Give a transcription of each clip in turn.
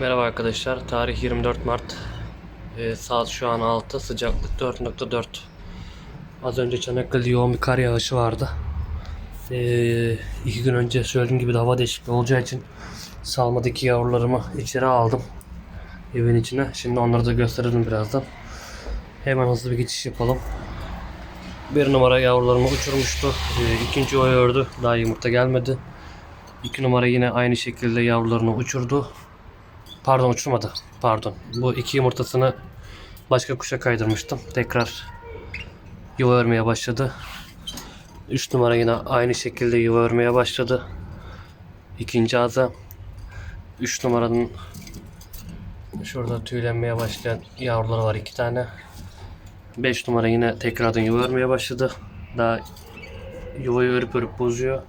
Merhaba arkadaşlar. Tarih 24 Mart. Ee, saat şu an 6. Sıcaklık 4.4. Az önce Çanakkale'de yoğun bir kar yağışı vardı. Ee, iki gün önce söylediğim gibi de hava değişikliği olacağı için salmadaki yavrularımı içeri aldım. Evin içine. Şimdi onları da gösteririm birazdan. Hemen hızlı bir geçiş yapalım. Bir numara yavrularımı uçurmuştu. Ee, ikinci o ördü. Daha yumurta gelmedi. İki numara yine aynı şekilde yavrularını uçurdu. Pardon uçurmadı. Pardon. Bu iki yumurtasını başka kuşa kaydırmıştım. Tekrar yuva örmeye başladı. 3 numara yine aynı şekilde yuva örmeye başladı. İkinci aza 3 numaranın şurada tüylenmeye başlayan yavruları var iki tane. 5 numara yine tekrardan yuva örmeye başladı. Daha yuvayı örüp örüp bozuyor.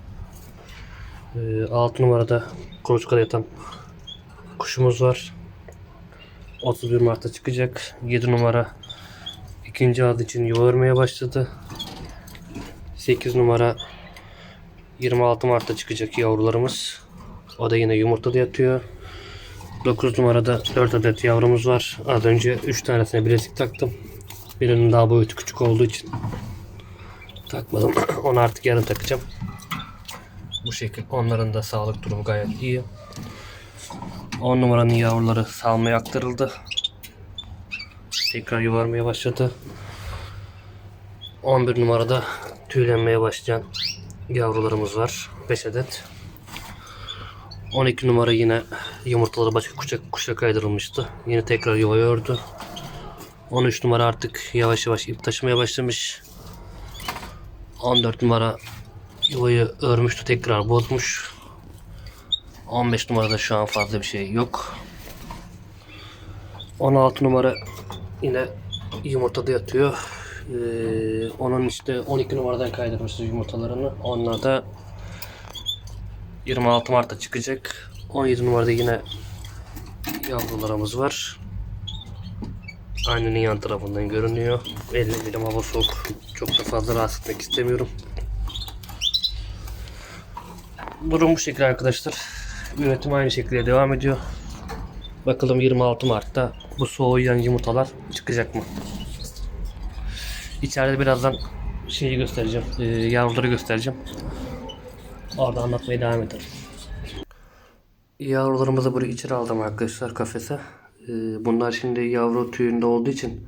6 numarada kuluçkada yatan kuşumuz var. 31 Mart'ta çıkacak. 7 numara ikinci adı için yuva örmeye başladı. 8 numara 26 Mart'ta çıkacak yavrularımız. O da yine yumurtada yatıyor. 9 numarada 4 adet yavrumuz var. Az önce 3 tanesine bilezik taktım. Birinin daha boyutu küçük olduğu için takmadım. Onu artık yarın takacağım. Bu şekil onların da sağlık durumu gayet iyi. 10 numaranın yavruları salmaya aktarıldı. Tekrar yuvarmaya başladı. 11 numarada tüylenmeye başlayan yavrularımız var. 5 adet. 12 numara yine yumurtaları başka kuşa, kuşa kaydırılmıştı. Yine tekrar yuvayı ördü. 13 numara artık yavaş yavaş ip taşımaya başlamış. 14 numara yuvayı örmüştü tekrar bozmuş. 15 numarada şu an fazla bir şey yok. 16 numara yine yumurtada yatıyor. Ee, onun işte 12 numaradan kaydırmıştı yumurtalarını. Onlar da 26 Mart'ta çıkacak. 17 numarada yine yavrularımız var. Annenin yan tarafından görünüyor. 50 milim hava soğuk. Çok da fazla rahatsız etmek istemiyorum. Durum bu şekilde arkadaşlar. Üretim aynı şekilde devam ediyor. Bakalım 26 Mart'ta bu soğuyan yumurtalar çıkacak mı? İçeride birazdan şeyi göstereceğim. E, yavruları göstereceğim. Orada anlatmaya devam ederim. Yavrularımızı buraya içeri aldım arkadaşlar kafese. E, bunlar şimdi yavru tüyünde olduğu için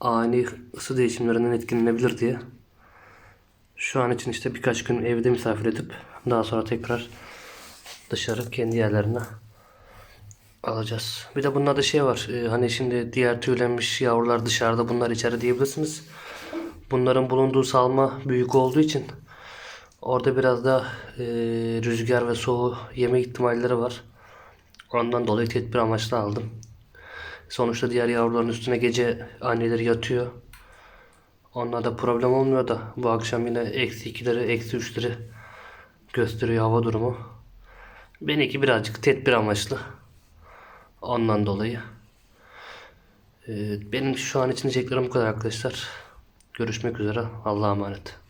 ani ısı değişimlerinden etkilenebilir diye. Şu an için işte birkaç gün evde misafir edip daha sonra tekrar dışarı kendi yerlerine alacağız. Bir de bunlarda şey var. e, hani şimdi diğer tüylenmiş yavrular dışarıda bunlar içeri diyebilirsiniz. Bunların bulunduğu salma büyük olduğu için orada biraz da e, rüzgar ve soğuğu yeme ihtimalleri var. Ondan dolayı tedbir amaçlı aldım. Sonuçta diğer yavruların üstüne gece anneleri yatıyor. Onlarda problem olmuyor da bu akşam yine eksi ikileri, eksi üçleri gösteriyor hava durumu. Benimki birazcık tedbir amaçlı. Ondan dolayı. Ee, benim şu an için diyeceklerim bu kadar arkadaşlar. Görüşmek üzere. Allah'a emanet.